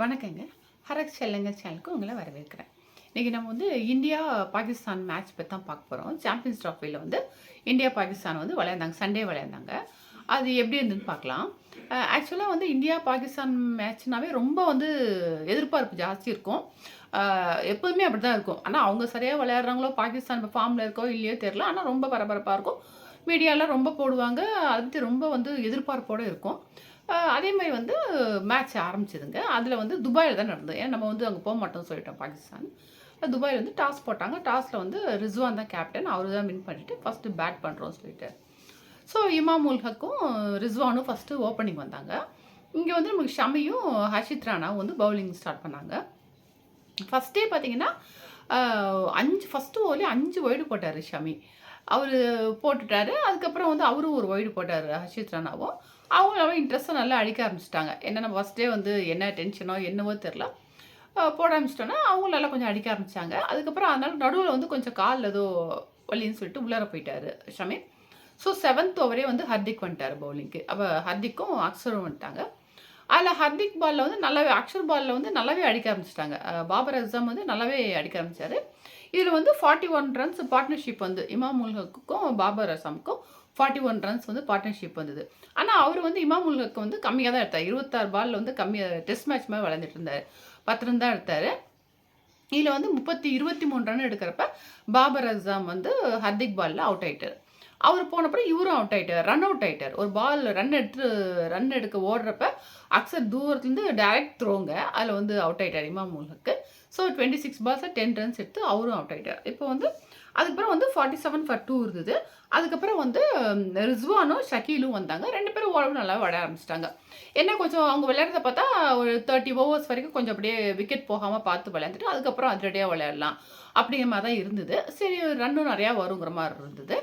வணக்கங்க. ஹரக் செல்லங்க சேனலுக்கு உங்களை வரவேற்கிறேன். இன்றைக்கி நம்ம வந்து இந்தியா பாகிஸ்தான் மேட்ச் பற்றி தான் பார்க்க போகிறோம் சாம்பியன்ஸ் ட்ராஃபியில் வந்து இந்தியா பாகிஸ்தான் வந்து விளையாண்டாங்க. சண்டே விளையாண்டாங்க. அது எப்படி இருந்ததுன்னு பார்க்கலாம். ஆக்சுவலாக வந்து இந்தியா பாகிஸ்தான் மேட்ச்னாவே ரொம்ப வந்து எதிர்பார்ப்பு ஜாஸ்தி இருக்கும். எப்போதுமே அப்படி தான் இருக்கும். ஆனால் அவங்க சரியாக விளையாடுறாங்களோ பாகிஸ்தான் இப்போ ஃபார்மில் இருக்கோ இல்லையோ தெரில ஆனால் ரொம்ப பரபரப்பாக இருக்கும். மீடியாலாம் ரொம்ப போடுவாங்க. அது ரொம்ப வந்து எதிர்பார்ப்போடு இருக்கும். அதே மாதிரி வந்து மேட்ச் ஆரம்பிச்சதுங்க. அதில் வந்து துபாயில் தான் நடந்தது. ஏன்னா நம்ம வந்து அங்கே போக மாட்டோம்னு சொல்லிட்டோம் பாகிஸ்தான். துபாயில் வந்து டாஸ் போட்டாங்க. டாஸில் வந்து ரிஸ்வான் தான் கேப்டன் அவர் தான் வின் பண்ணிவிட்டு ஃபஸ்ட்டு பேட் பண்ணுறோம் சொல்லிட்டு. ஸோ இமாம் உல் ஹக்கும் ரிஸ்வானும் ஃபஸ்ட்டு ஓப்பனிங் வந்தாங்க. இங்கே வந்து நமக்கு ஷமியும் ஹர்ஷித் ராணாவும் வந்து பவுலிங் ஸ்டார்ட் பண்ணாங்க. ஃபஸ்ட்டே பார்த்தீங்கன்னா அஞ்சு ஃபஸ்ட்டு ஓவர்லேயே அஞ்சு ஒய்டு போட்டார் ஷமி. அவர் போட்டுட்டாரு. அதுக்கப்புறம் வந்து அவரும் ஒரு ஒய்டு போட்டார் ஹர்ஷித் ராணாவும். அவங்க இன்ட்ரெஸ்ட்டும் நல்லா அடிக்க ஆரம்பிச்சிட்டாங்க. என்ன நம்ம ஃபஸ்ட்டே வந்து என்ன டென்ஷனோ என்னவோ தெரில போட ஆரம்பிச்சிட்டோன்னா அவங்க நல்லா கொஞ்சம் அடிக்க ஆரம்பித்தாங்க அதுக்கப்புறம் அதனால் நடுவில் வந்து கொஞ்சம் கால் ஏதோ வலின்னு சொல்லிட்டு உள்ளார போயிட்டாரு ஷமீர் ஸோ செவன்த் ஓவரே வந்து ஹர்திக் வந்துட்டார் பவுலிங்க்கு அப்போ ஹர்திக்கும் அக்ஷரும் வந்துட்டாங்க. அதில் ஹர்திக் பாலில் வந்து நல்லாவே அக்ஷர் பாலில் வந்து நல்லாவே அடிக்க ஆரம்பிச்சிட்டாங்க. பாபர் அஸ்ஸாம் வந்து நல்லாவே அடிக்க ஆரம்பித்தார் இதில் வந்து ஃபார்ட்டி ஒன் ரன்ஸ் பார்ட்னர்ஷிப் வந்து இமாம் பாபர் அஸ்ஸாமுக்கும் ஃபார்ட்டி ஒன் ரன்ஸ் வந்து பார்ட்னர்ஷிப் வந்தது. ஆனால் அவர் வந்து இமாம் வந்து கம்மியாக தான் எடுத்தார். இருபத்தாறு பாலில் வந்து கம்மியாக டெஸ்ட் மேட்ச் மாதிரி விளையாண்டுட்டு இருந்தார். பத்து ரன் தான் எடுத்தார். இதில் வந்து முப்பத்தி இருபத்தி மூணு ரன் எடுக்கிறப்ப பாபர் அஸ்ஸாம் வந்து ஹர்திக் பாலில் அவுட் ஆகிட்டார் அவர் போனப்பறம் இவரும் அவுட் ஆகிட்டார் ரன் அவுட் ஆகிட்டார் ஒரு பால் ரன் எடுத்து ரன் எடுக்க ஓடுறப்ப அக்சர் தூரத்துலேருந்து டைரக்ட் த்ரோங்க அதில் வந்து அவுட் ஆகிட்டார் இமாம் ஸோ டுவெண்ட்டி சிக்ஸ் பால்ஸை டென் ரன்ஸ் எடுத்து அவரும் அவுட் ஆயிட்டார். இப்போ வந்து அதுக்கப்புறம் வந்து ஃபார்ட்டி செவன் ஃபார் டூ இருந்தது. அதுக்கப்புறம் வந்து ரிஸ்வானும் ஷக்கீலும் வந்தாங்க. ரெண்டு பேரும் ஓடவும் நல்லா விளையாட ஆரம்பிச்சிட்டாங்க. என்ன கொஞ்சம் அவங்க விளையாடுறத பார்த்தா ஒரு தேர்ட்டி ஓவர்ஸ் வரைக்கும் கொஞ்சம் அப்படியே விக்கெட் போகாமல் பார்த்து விளையாண்டுட்டு அதுக்கப்புறம் அதிரடியாக விளையாடலாம் அப்படிங்கிற மாதிரி தான் இருந்தது. சரி ரன்னும் நிறையா வருங்கிற மாதிரி இருந்தது.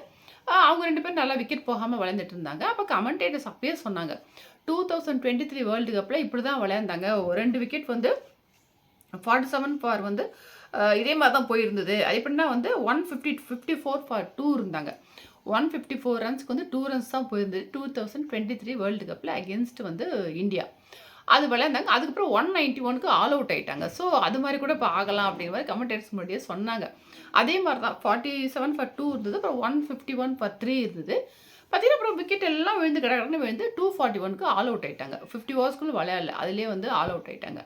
அவங்க ரெண்டு பேரும் நல்லா விக்கெட் போகாமல் விளையாண்டுட்டு இருந்தாங்க. அப்போ கமெண்டேட்டர்ஸ் அப்பயே சொன்னாங்க two thousand twenty three world கப்பில் இப்படி தான் விளையாண்டாங்க. ஒரு ரெண்டு விக்கெட் வந்து ஃபார்ட்டி செவன் ஃபார் வந்து இதே மாதிரி தான் போயிருந்தது. அது எப்படின்னா வந்து one fifty fifty four for two இருந்தாங்க. ஒன் ஃபிஃப்டி ஃபோர் ரன்ஸ்க்கு வந்து டூ ரன்ஸ் தான் போயிருந்தது. Two thousand twenty three world கப்பில் அகேன்ஸ்ட் வந்து இந்தியா. அது விளையாண்டாங்க. அதுக்கப்புறம் ஒன் நைன்ட்டி ஒனுக்கு ஆல் அவுட் ஆயிட்டாங்க. ஸோ அது மாதிரி கூட இப்போ ஆகலாம் அப்படிங்கிற மாதிரி கமெண்டேட்ஸ் முன்னாடியே சொன்னாங்க. அதே மாதிரி தான் ஃபார்ட்டி செவன் ஃபார் டூ இருந்தது. அப்புறம் one fifty one for three இருந்தது. பார்த்தீங்கன்னா அப்புறம் விக்கெட் எல்லாம் விழுந்து கிடக்குன்னு விழுந்து டூ ஃபார்ட்டி ஒனுக்கு ஆல் அவுட் ஆகிட்டாங்க ஃபிஃப்டி ஓவர்ஸ்க்குள்ளே விளையாடல. அதுலேயே வந்து ஆல் அவுட் ஆயிட்டாங்க.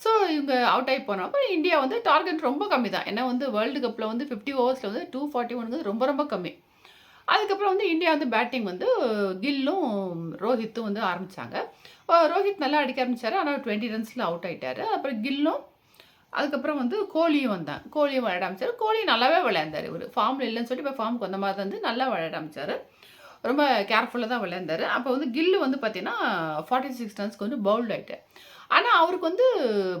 ஸோ இவங்க அவுட் ஆகி போனப்போ இந்தியா வந்து டார்கெட் ரொம்ப கம்மி தான். ஏன்னா வந்து வேர்ல்டு கப்பில் வந்து ஃபிஃப்டி ஓவர்ஸில் வந்து டூ ஃபார்ட்டி ஒனுங்கிறது ரொம்ப ரொம்ப கம்மி. அதுக்கப்புறம் வந்து இந்தியா வந்து பேட்டிங் வந்து கில்லும் ரோஹித்தும் வந்து ஆரம்பித்தாங்க ரோஹித் நல்லா அடிக்க ஆரம்பித்தார் ஆனால் டுவெண்ட்டி ரன்ஸில் அவுட் ஆகிட்டார் அப்புறம் கில்லும் அதுக்கப்புறம் வந்து கோலியும் வந்தான். கோலியும் விளையாட ஆரம்பிச்சார். கோலி நல்லாவே விளையாண்டார் இவர். ஃபார்மில் இல்லைன்னு சொல்லி இப்போ ஃபார்முக்கு வந்த மாதிரி வந்து நல்லா விளையாட ஆரம்பிச்சார். ரொம்ப கேர்ஃபுல்லாக தான் விளையாண்டார். அப்போ வந்து கில்லு வந்து பார்த்தீங்கன்னா ஃபார்ட்டி சிக்ஸ் ரன்ஸ்க்கு வந்து பவுல்ட் ஆகிட்டேன் ஆனால் அவருக்கு வந்து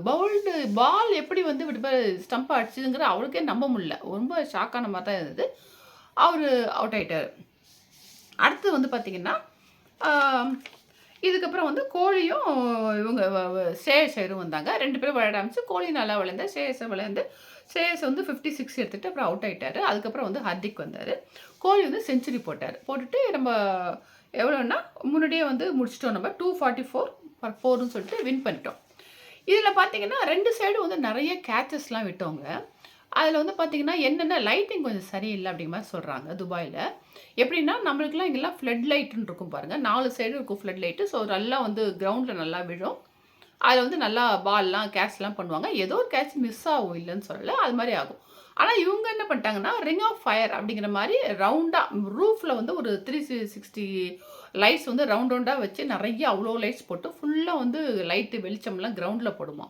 பவுல்டு பால் எப்படி வந்து விட்டு ஸ்டம்ப் அடிச்சுதுங்கிற அவருக்கே நம்ப முடியல. ரொம்ப ஷாக்கான மாதிரி தான் இருந்தது. அவர் அவுட் ஆகிட்டார் அடுத்து வந்து பார்த்தீங்கன்னா இதுக்கப்புறம் வந்து கோழியும் இவங்க சேஷரும் வந்தாங்க. ரெண்டு பேரும் விளையாட ஆரம்பிச்சு கோழி நல்லா விளையாந்து சேஷை விளையாண்டு சேஷ் வந்து ஃபிஃப்டி சிக்ஸ் எடுத்துகிட்டு அப்புறம் அவுட் ஆகிட்டார் அதுக்கப்புறம் வந்து ஹர்திக் வந்தார். கோழி வந்து செஞ்சுரி போட்டார். போட்டுட்டு நம்ம எவ்வளோன்னா முன்னாடியே வந்து முடிச்சிட்டோம் நம்ம. டூ ஃபார்ட்டி ஃபோர் ஃபோர்னு சொல்லிட்டு வின் பண்ணிட்டோம். இதில் பார்த்தீங்கன்னா ரெண்டு சைடும் வந்து நிறைய கேச்சஸ்லாம் விட்டவங்க அதில் வந்து பார்த்தீங்கன்னா என்னென்ன லைட்டிங் கொஞ்சம் சரியில்லை அப்படிங்கிற மாதிரி சொல்கிறாங்க துபாயில். எப்படின்னா நம்மளுக்குலாம் இங்கெல்லாம் ஃப்ளட் லைட்டுன்னு இருக்கும் பாருங்கள் நாலு சைடு இருக்கும் ஃப்ளட் லைட்டு ஸோ நல்லா வந்து கிரவுண்டில் நல்லா விழும். அதில் வந்து நல்லா பால்லாம் கேட்ச்லாம் பண்ணுவாங்க. ஏதோ ஒரு கேட்ச் மிஸ் ஆகும் இல்லைன்னு சொல்லலை. அது மாதிரி ஆகும். ஆனால் இவங்க என்ன பண்ணிட்டாங்கன்னா ரிங் ஆஃப் ஃபயர் அப்படிங்கிற மாதிரி ரவுண்டாக ரூஃபில் வந்து ஒரு த்ரீ சிக்ஸ்டி லைட்ஸ் வந்து ரவுண்ட் ரவுண்டாக வச்சு நிறைய அவ்வளோ லைட்ஸ் போட்டு ஃபுல்லாக வந்து லைட்டு வெளிச்சம்லாம் கிரவுண்டில் போடுமா.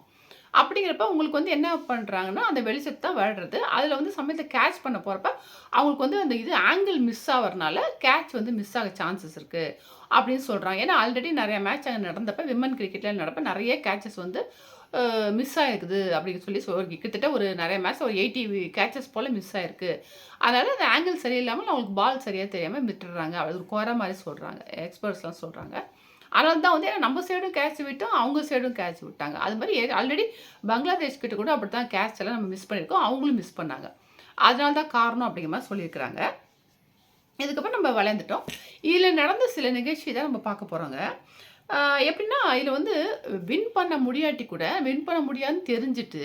அப்படிங்கிறப்ப உங்களுக்கு வந்து என்ன பண்ணுறாங்கன்னா அந்த வெளிச்சத்தை தான் விளையாடுறது அதில் வந்து சமயத்தை கேட்ச் பண்ண போகிறப்ப அவங்களுக்கு வந்து அந்த இது ஆங்கிள் மிஸ் ஆகிறனால கேட்ச் வந்து மிஸ் ஆக சான்சஸ் இருக்குது அப்படின்னு சொல்கிறாங்க ஏன்னா ஆல்ரெடி நிறைய மேட்ச் அங்கே நடந்தப்போ விமன் கிரிக்கெட்டில் நடப்ப நிறைய கேட்சஸ் வந்து மிஸ் ஆகிருக்குது அப்படின்னு சொல்லி சொல் கிட்டத்தட்ட ஒரு நிறைய மேட்ச் ஒரு எயிட்டி கேட்சஸ் போல் மிஸ் ஆயிருக்கு. அதனால் அந்த ஆங்கிள் சரியில்லாமல் அவங்களுக்கு பால் சரியாக தெரியாமல் விட்டுடுறாங்க. அது ஒரு குறை மாதிரி சொல்கிறாங்க எக்ஸ்பர்ட்ஸ்லாம் சொல்கிறாங்க அதனால தான் வந்து நம்ம சைடும் கேட்ச் விட்டோம் அவங்க சைடும் கேட்ச் விட்டாங்க. அது மாதிரி ஆல்ரெடி பங்களாதேஷ் கிட்ட கூட அப்படி தான் கேட்ச் எல்லாம் நம்ம மிஸ் பண்ணியிருக்கோம். அவங்களும் மிஸ் பண்ணாங்க. அதனால தான் காரணம் அப்படிங்கிற மாதிரி சொல்லியிருக்கிறாங்க. இதுக்கப்புறம் நம்ம விளையாண்டுட்டோம். இதில் நடந்த சில நிகழ்ச்சி தான் நம்ம பார்க்க போகிறோங்க எப்படின்னா, இதில் வந்து வின் பண்ண முடியாட்டி கூட, வின் பண்ண முடியாதுன்னு தெரிஞ்சுட்டு,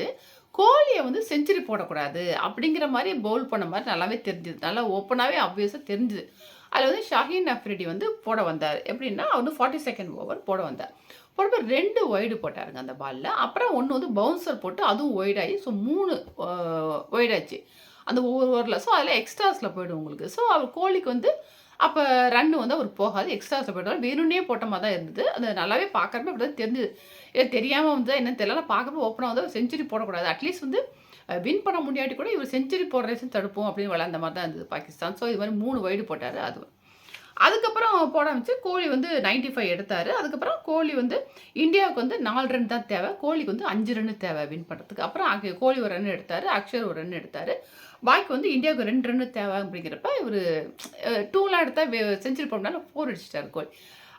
கோலியை வந்து செஞ்சுரி போடக்கூடாது அப்படிங்கிற மாதிரி பவுல் பண்ண மாதிரி நல்லாவே தெரிஞ்சுது. நல்லா ஓப்பனாகவே ஆப்வியஸா தெரிஞ்சுது. அதில் வந்து ஷஹீன் அஃப்ரிடி வந்து போட வந்தார் எப்படின்னா, அவர் வந்து 42nd ஓவர் போட வந்தார். போடும்போது ரெண்டு ஒய்டு போட்டாருங்க அந்த பாலில் அப்புறம் ஒன்று வந்து பவுன்சர் போட்டு அதுவும் ஒய்ட் ஸோ மூணு ஒய்டாச்சு அந்த ஒவ்வொரு ஓவரில் ஸோ அதில் எக்ஸ்ட்ராஸில் போய்டும் உங்களுக்கு. ஸோ அவர் கோலிக்கு வந்து அப்போ ரன் வந்து அவர் போகாது. எக்ஸ்ட்ரா போயிடும். வேணும்னே போட்ட மாதிரி தான் இருந்தது. அது நல்லாவே பார்க்கறமே அப்படி தான் தெரிஞ்சது. ஏ தெரியாமல் வந்து என்னன்னு தெரியல. ஆனா ஓப்பனாக வந்து செஞ்சுரி போடக்கூடாது. அட்லீஸ்ட் வந்து வின் பண்ண முடியாட்டி கூட இவர் செஞ்சுரி போடுற தடுப்போம் அப்படின்னு விளையாண்ட மாதிரி தான் இருந்தது பாகிஸ்தான். ஸோ இது மாதிரி மூணு வைடு போட்டார் அது அதுக்கப்புறம் போட ஆரம்பிச்சு கோலி வந்து நயன்ட்டி ஃபைவ் எடுத்தார் அதுக்கப்புறம் கோலி வந்து இந்தியாவுக்கு வந்து நாலு ரன் தான் தேவை. கோலிக்கு வந்து அஞ்சு ரன் தேவை வின் பண்ணுறதுக்கு அப்புறம் அக கோலி ஒரு ரன் எடுத்தார் அக்ஷர் ஒரு ரன் எடுத்தார் பாக்கி வந்து இந்தியாவுக்கு ரெண்டு ரன் தேவை அப்படிங்கிறப்ப இவரு அ 2லாம் எடுத்தா வெ செஞ்சுரி போடனால 4 அடிச்சுட்டாரு கோலி.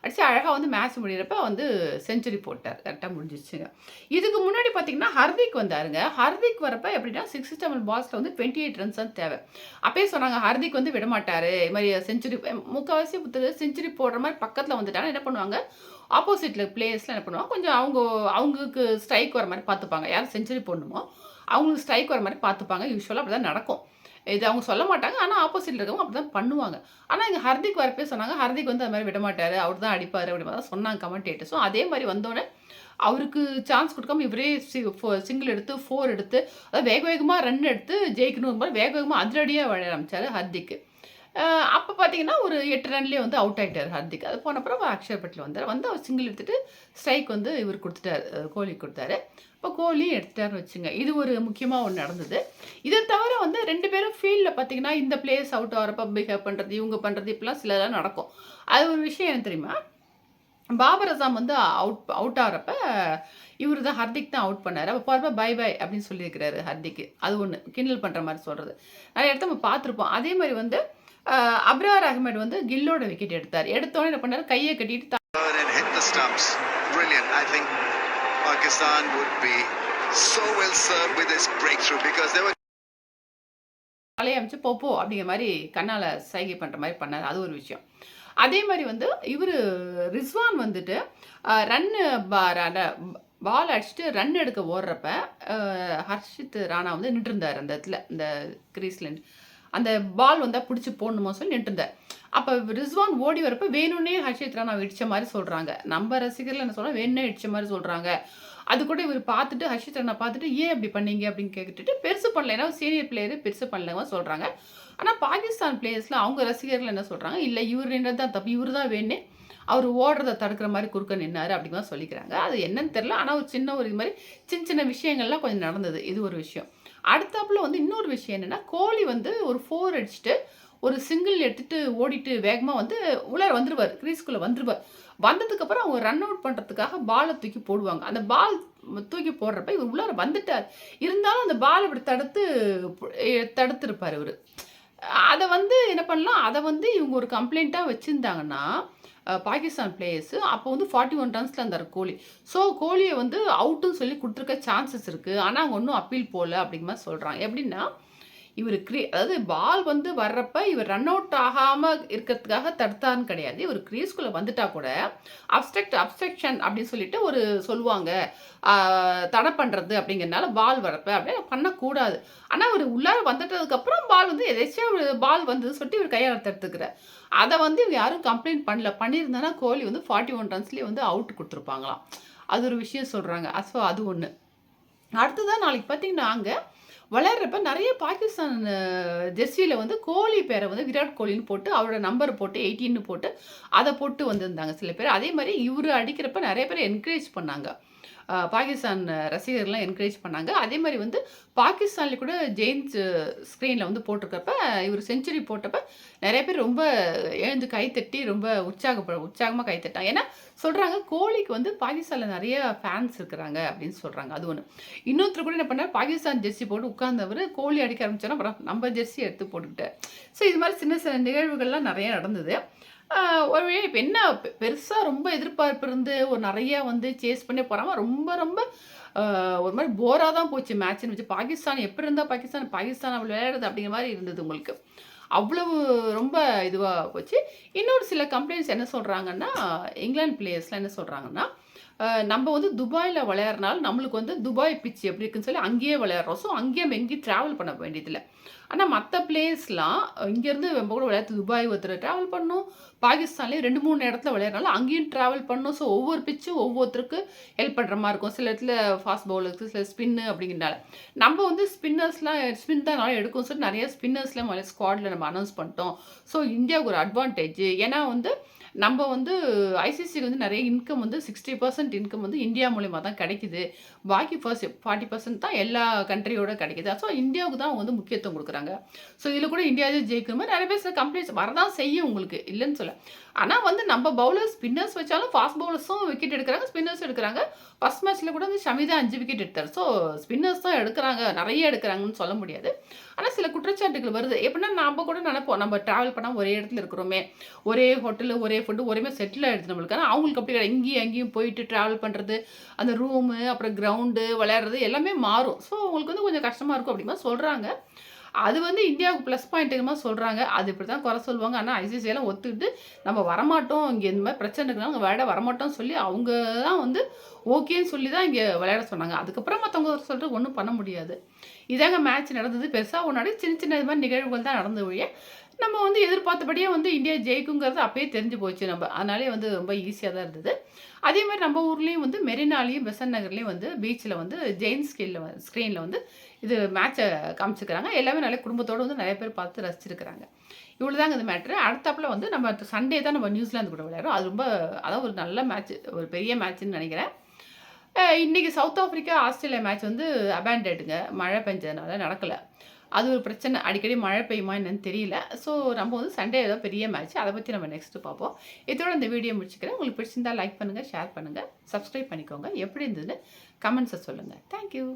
அடித்து அழகாக வந்து மேட்ச் முடிகிறப்ப வந்து செஞ்சுரி போட்டார். கரெக்டாக முடிஞ்சிச்சுங்க இதுக்கு முன்னாடி பார்த்தீங்கன்னா, ஹர்திக் வந்தாருங்க. ஹர்திக் வரப்போ எப்படின்னா சிக்ஸ் செவன் பால்ஸில் வந்து 28 ரன்ஸ் தான் தேவை. அப்பயே சொன்னாங்க ஹர்திக் வந்து விடமாட்டார் இது மாதிரி செஞ்சுரி முக்காவாசி செஞ்சுரி போடுற மாதிரி பக்கத்தில் வந்துட்டாங்கன்னா என்ன பண்ணுவாங்க, ஆப்போசிட்டில் பிளேயர்ஸ்லாம் என்ன பண்ணுவாங்க, கொஞ்சம் அவங்க அவங்களுக்கு ஸ்ட்ரைக் வர மாதிரி பார்த்துப்பாங்க. யார் செஞ்சுரி போடணுமோ, அவங்களுக்கு ஸ்ட்ரைக் வர மாதிரி பார்த்துப்பாங்க. யூஷுவலாக அப்படி தான் நடக்கும். இது அவங்க சொல்ல மாட்டாங்க. ஆனால் ஆப்போசிட்ல இருக்கவங்க அப்படிதான் பண்ணுவாங்க. ஆனால் இங்கே ஹர்திக் வரப்பே சொன்னாங்க, ஹர்திக் வந்து அது மாதிரி விடமாட்டார் அவர் தான் அடிப்பார் அப்படி மாதிரி தான் சொன்னாங்க கமெண்டேட்டர்ஸும். அதே மாதிரி வந்தோடனே அவருக்கு சான்ஸ் கொடுக்காம இவரே சி ஃபோ சிங்கிள் எடுத்து ஃபோர் எடுத்து அதாவது வேக வேகமாக ரன் எடுத்து ஜெயிக்கணும் மாதிரி வேக வேகமாக அதிரடியாக விளையாட ஆரம்பிச்சாரு ஹர்திக். அப்போ பார்த்தீங்கன்னா, ஒரு எட்டு ரன்லேயே வந்து அவுட் ஆகிட்டார் ஹர்திக். அது போன அப்புறம் அக்ஷர் பட்டில் வந்தார் வந்து அவர் சிங்கிள் எடுத்துகிட்டு ஸ்ட்ரைக் வந்து இவருக்கு கொடுத்துட்டார் கோலி கொடுத்தாரு இப்போ கோலி எடுத்துட்டாருன்னு வச்சுங்க. இது ஒரு முக்கியமாக ஒன்று நடந்தது. இதை தவிர வந்து ரெண்டு பேரும் ஃபீல்டில் பார்த்தீங்கன்னா, இந்த பிளேயர்ஸ் அவுட் ஆகிறப்ப பிஹேவ் பண்ணுறது இவங்க பண்ணுறது இப்படிலாம் சிலதெல்லாம் நடக்கும். அது ஒரு விஷயம் என்ன தெரியுமா? பாபர் அசாம் வந்து அவுட் அவுட் ஆகிறப்ப இவர் தான் ஹர்திக் தான் அவுட் பண்ணார் அப்போ போறப்ப பை பை அப்படின்னு சொல்லியிருக்கிறாரு ஹர்திக். அது ஒன்று கிண்டல் பண்ணுற மாதிரி சொல்கிறது நிறைய இடத்த நம்ம பார்த்துருப்போம். அதே மாதிரி வந்து அப்ரார் அகமட் வந்து கில்லோட விக்கெட் எடுத்தாரு. எடுத்தோனே என்ன பண்ணாரு, கைய கட்டிட்டு Pakistan would be so well served with this breakthrough because they were தலைய அமிச்சு போ போ அப்படிங்கிற மாரி கண்ணால சைகை பண்ற மாரி பண்ணாரு. அது ஒரு விஷயம். அதே மாரி வந்து இவரு ரிஸ்வான் வந்துட்டு ரன்னு ப ரன பால் அடிச்சுட்டு ரன் எடுக்க ஓடுறப்ப ஹர்ஷித் ராணா வந்து நின்றுருந்தாரு அந்த இடத்துல. இந்த கிரீஸ்ல. அந்த பால் வந்தால் பிடிச்சி போடணுமா சொல்லி நின்றுருந்தேன் அப்போ ரிஸ்வான் ஓடி வரப்போ வேணும்னே ஹர்ஷித்ரா நான் இடித்த மாதிரி சொல்கிறாங்க நம்ம ரசிகர்கள் என்ன சொல்கிறோம் வேணும்னே இடித்த மாதிரி சொல்கிறாங்க அது கூட இவர் பார்த்துட்டு ஹர்ஷித்ரனை பார்த்துட்டு, "ஏன் அப்படி பண்ணீங்க?" அப்படின்னு கேட்டுட்டு பெருசு பண்ணல. ஏன்னா சீனியர் பிளேயர் பெருசு பண்ணலன்னு சொல்கிறாங்க ஆனால் பாகிஸ்தான் பிளேயர்ஸில் அவங்க ரசிகர்கள் என்ன சொல்கிறாங்க இல்லை இவர் நின்றது தான் தப்பு. இவரு தான் வேணே அவர் ஓடுறத தடுக்கிற மாதிரி குறுக்க நின்னார் அப்படின்னு சொல்லிக்கிறாங்க. அது என்னன்னு தெரில ஆனால் ஒரு சின்ன ஒரு இது மாதிரி சின்ன சின்ன விஷயங்கள்லாம் கொஞ்சம் நடந்தது. இது ஒரு விஷயம். அடுத்தாப்புல வந்து இன்னொரு விஷயம் என்னென்னா கோலி வந்து ஒரு ஃபோர் அடிச்சுட்டு ஒரு சிங்கிள் எடுத்துட்டு ஓடிட்டு வேகமாக வந்து உள்ளார வந்துடுவார் கிரீஸ்குள்ளே வந்துருவார். வந்ததுக்கப்புறம் அவங்க ரன் அவுட் பண்ணுறதுக்காக பாலை தூக்கி போடுவாங்க. அந்த பால் தூக்கி போடுறப்ப இவர் உள்ளார வந்துட்டார் இருந்தாலும் அந்த பால் இப்படி தடுத்து தடுத்துருப்பார் இவர் அதை வந்து என்ன பண்ணலாம், அதை வந்து இவங்க ஒரு கம்ப்ளைண்ட்டாக வச்சுருந்தாங்கன்னா பாகிஸ்தான் பிளேயர்ஸு அப்போ வந்து ஃபார்ட்டி ஒன் ரன்ஸில் இருந்தார் கோலி. ஸோ கோலியை வந்து அவுட்டுன்னு சொல்லி கொடுத்துருக்க சான்சஸ் இருக்குது ஆனால் அவங்க ஒன்றும் அப்பீல் போகல அப்படிங்கிற மாதிரி சொல்கிறாங்க எப்படின்னா, இவர் கிரீ அதாவது பால் வந்து வர்றப்ப இவர் ரன் அவுட் ஆகாமல் இருக்கிறதுக்காக தடுத்தாருன்னு கிடையாது. இவர் கிரீஸ்க்குள்ள வந்துட்டா கூட அப்ஸ்ட்ரக்ட் அப்ஸ்ட்ரக்ஷன் அப்படின்னு சொல்லிட்டு ஒரு சொல்லுவாங்க. தடை பண்ணுறது அப்படிங்கிறனால பால் வரப்ப அப்படியே பண்ணக்கூடாது. ஆனால் அவர் உள்ளார வந்துட்டதுக்கப்புறம் பால் வந்து எதாச்சும் ஒரு பால் வந்ததுன்னு சொல்லிட்டு இவர் கையால தடுத்துக்கிறார். அதை வந்து இவங்க யாரும் கம்ப்ளைண்ட் பண்ணல. பண்ணியிருந்தேன்னா கோலி வந்து ஃபார்ட்டி ஒன் ரன்ஸ்லேயே வந்து அவுட் கொடுத்துருப்பாங்களாம் அது ஒரு விஷயம் சொல்கிறாங்க ஸோ அது ஒன்று அடுத்ததான் நாளைக்கு பார்த்தீங்கன்னா, அங்கே விளையாடுறப்ப நிறைய பாகிஸ்தான் ஜெர்சியில் வந்து கோலி பேரை வந்து விராட் கோலின்னு போட்டு, அவரோட நம்பர் போட்டு 18ன்னு போட்டு, அதை போட்டு வந்திருந்தாங்க சில பேர். அதே மாதிரி இவர் அடிக்கிறப்ப நிறைய பேர் என்கரேஜ் பண்ணாங்க. பாகிஸ்தான் ரசிகர்கள்லாம் என்கரேஜ் பண்ணாங்க. அதே மாதிரி வந்து பாகிஸ்தான்ல கூட ஜெயின்ஸ் ஸ்க்ரீனில் வந்து போட்டிருக்கப்ப, இவர் செஞ்சுரி போட்டப்ப நிறைய பேர் ரொம்ப எழுந்து கை தட்டி ரொம்ப உற்சாகப்ப உற்சாகமாக கைத்தட்டாங்க ஏன்னா சொல்கிறாங்க கோலிக்கு வந்து பாகிஸ்தானில் நிறைய ஃபேன்ஸ் இருக்கிறாங்க அப்படின்னு சொல்கிறாங்க அது ஒன்று இன்னொருத்தர் கூட என்ன பண்ணார் பாகிஸ்தான் ஜெர்சி போட்டு உட்கார்ந்தவர் கோலி அடிக்க ஆரம்பிச்சோன்னா அப்புறம் நம்ம ஜெர்சி எடுத்து போட்டுக்கிட்டாரு. ஸோ இது மாதிரி சின்ன சின்ன நிகழ்வுகள்லாம் நிறைய நடந்தது. ஒரு இப்போ என்ன பெ ரொம்ப எதிர்பார்ப்பு இருந்து ஒரு நிறையா வந்து சேஸ் பண்ணி போகிறாமல் ரொம்ப ரொம்ப ஒரு மாதிரி போராக தான் போச்சு மேட்ச்னு வச்சு. பாகிஸ்தான் எப்படி இருந்தால் பாகிஸ்தான், பாகிஸ்தான் விளையாடுறது அப்படிங்கிற மாதிரி இருந்தது உங்களுக்கு. அவ்வளவு ரொம்ப இதுவாக போச்சு இன்னொரு சில கம்ப்ளைண்ட்ஸ் என்ன சொல்கிறாங்கன்னா இங்கிலாந்து பிளேயர்ஸ்லாம் என்ன சொல்கிறாங்கன்னா நம்ம வந்து துபாயில் விளையாடுறனால நம்மளுக்கு வந்து துபாய் பிச் எப்படி இருக்குன்னு சொல்லி அங்கேயே விளையாடுறோம் ஸோ அங்கேயே நம்ம எங்கேயும் ட்ராவல் பண்ண வேண்டியதில்லை ஆனால் மற்ற பிளேஸ்லாம் இங்கேருந்து நம்ம கூட விளையாட்டு துபாய் ஒருத்தர் ட்ராவல் பண்ணும். பாகிஸ்தான்லேயும் ரெண்டு மூணு இடத்துல விளையாடுறாலும் அங்கேயும் ட்ராவல் பண்ணணும் ஸோ ஒவ்வொரு பிச்சும் ஒவ்வொருத்தருக்கு ஹெல்ப் பண்ணுற மாதிரி இருக்கும். சில இடத்துல ஃபாஸ்ட் பவுலருக்கு சில ஸ்பின்னு அப்படிங்கிறனால நம்ம வந்து ஸ்பின்னர்ஸ்லாம் ஸ்பின் தான் நல்லா எடுக்கும் சொல்லி நிறைய ஸ்பின்னர்ஸ்லாம் முதல்ல ஸ்குவாடில் நம்ம அனௌன்ஸ் பண்ணிட்டோம். ஸோ இந்தியாவுக்கு ஒரு அட்வான்டேஜ் ஏன்னா வந்து நம்ம வந்து ஐசிசிக்கு வந்து நிறைய இன்கம் வந்து சிக்ஸ்டி பர்சன்ட் இன்கம் வந்து இந்தியா மூலிமா தான் கிடைக்குது. பாக்கி ஃபர்ஸ்ட் ஃபார்ட்டி பர்சன்ட் தான் எல்லா கண்ட்ரியோட கிடைக்குது. ஸோ இந்தியாவுக்கு தான் அவங்க வந்து முக்கியத்துவம் கொடுக்குறாங்க. ஸோ இதில் கூட இந்தியாவே ஜெயிக்கிற மாதிரி நிறைய பேர் கம்ப்ளைண்ட்ஸ் வரதான் செய்யும் உங்களுக்கு. இல்லைன்னு சொல்ல ஆனால் வந்து நம்ம பவுலர் ஸ்பின்னர்ஸ் வச்சாலும் ஃபாஸ்ட் பவுலர்ஸும் விக்கெட் எடுக்கிறாங்க ஸ்பின்னர்ஸ் எடுக்கிறாங்க. ஃபஸ்ட் மேட்ச்சில் கூட வந்து ஷமிதா அஞ்சு விக்கெட் எடுத்தார். ஸோ ஸ்பின்னர்ஸ் தான் எடுக்கிறாங்க. நிறைய எடுக்கிறாங்கன்னு சொல்ல முடியாது. ஆனால் சில குற்றச்சாட்டுகள் வருது. எப்படின்னா நம்ம கூட நினைப்போம். நம்ம ட்ராவல் பண்ணால் ஒரே இடத்துல இருக்கிறோமே. ஒரே ஹோட்டலு ஒரே ஃபுட்டு ஒரே செட்டில் ஆகிடுது நம்மளுக்கு. ஆனால் அவங்களுக்கு அப்படி கிடையாது. இங்கேயும் அங்கேயும் போயிட்டு ட்ராவல் பண்ணுறது அந்த ரூமு அப்புறம் கிரவுண்டு விளையாடுறது எல்லாமே மாறும். ஸோ உங்களுக்கு வந்து கொஞ்சம் கஷ்டமாக இருக்கும் அப்படிமா சொல்கிறாங்க அது வந்து இந்தியாவுக்கு ப்ளஸ் பாயிண்ட்டுமா சொல்கிறாங்க அது இப்படி தான் குறை சொல்லுவாங்க. ஆனால் ஐசிசியெல்லாம் ஒத்துக்கிட்டு நம்ம வரமாட்டோம். இங்கே இந்த மாதிரி பிரச்சனை இருக்குனாங்க விளையாட வரமாட்டோம்னு சொல்லி அவங்க தான் வந்து ஓகேன்னு சொல்லி தான் இங்கே விளையாட சொன்னாங்க. அதுக்கப்புறம் மற்றவங்க சொல்லிட்டு ஒன்றும் பண்ண முடியாது. இதாங்க மேட்ச் நடந்தது. பெருசாக ஒன்றாடி சின்ன சின்ன இது மாதிரி நிகழ்வுகள் தான் நடந்த வழியே நம்ம வந்து எதிர்பார்த்தபடியே வந்து இந்தியா ஜெயிக்குங்கிறது அப்பயே தெரிஞ்சு போச்சு நம்ம. அதனாலே வந்து ரொம்ப ஈஸியாக தான் இருந்தது. அதே மாதிரி நம்ம ஊர்லேயும் வந்து மெரினாலையும் பெசன் நகர்லேயும் வந்து பீச்சில் வந்து ஜெயின் ஸ்கிரீனில் ஸ்க்ரீனில் வந்து இது மேட்சை காமிச்சிக்கிறாங்க எல்லாமே நல்ல குடும்பத்தோடு வந்து நிறைய பேர் பார்த்து ரசிச்சிருக்கிறாங்க. இவ்வளோ தாங்க இந்த மேட்ரு அடுத்தாப்பில் வந்து நம்ம சண்டே தான் நம்ம நியூசிலாந்து கூட விளையாடுறோம். அது ரொம்ப அதான் ஒரு நல்ல மேட்ச் ஒரு பெரிய மேட்ச்னு நினைக்கிறேன். இன்றைக்கி சவுத் ஆஃப்ரிக்கா ஆஸ்திரேலியா மேட்ச் வந்து அபேண்டடுங்க மழை பெஞ்சதுனால நடக்கலை. அது ஒரு பிரச்சனை. அடிக்கடி மழை பெய்யுமா என்னன்னு தெரியல. ஸோ நம்ம வந்து சண்டே ஏதோ பெரிய மேட்ச் அதை பற்றி நம்ம நெக்ஸ்ட்டு பார்ப்போம். இதோட இந்த வீடியோ முடிச்சுக்கிறேன். உங்களுக்கு பிடிச்சிருந்தா லைக் பண்ணுங்கள் ஷேர் பண்ணுங்கள் சப்ஸ்கிரைப் பண்ணிக்கோங்க. எப்படி இருந்ததுன்னு கமெண்ட்ஸை சொல்லுங்கள் தேங்க்யூ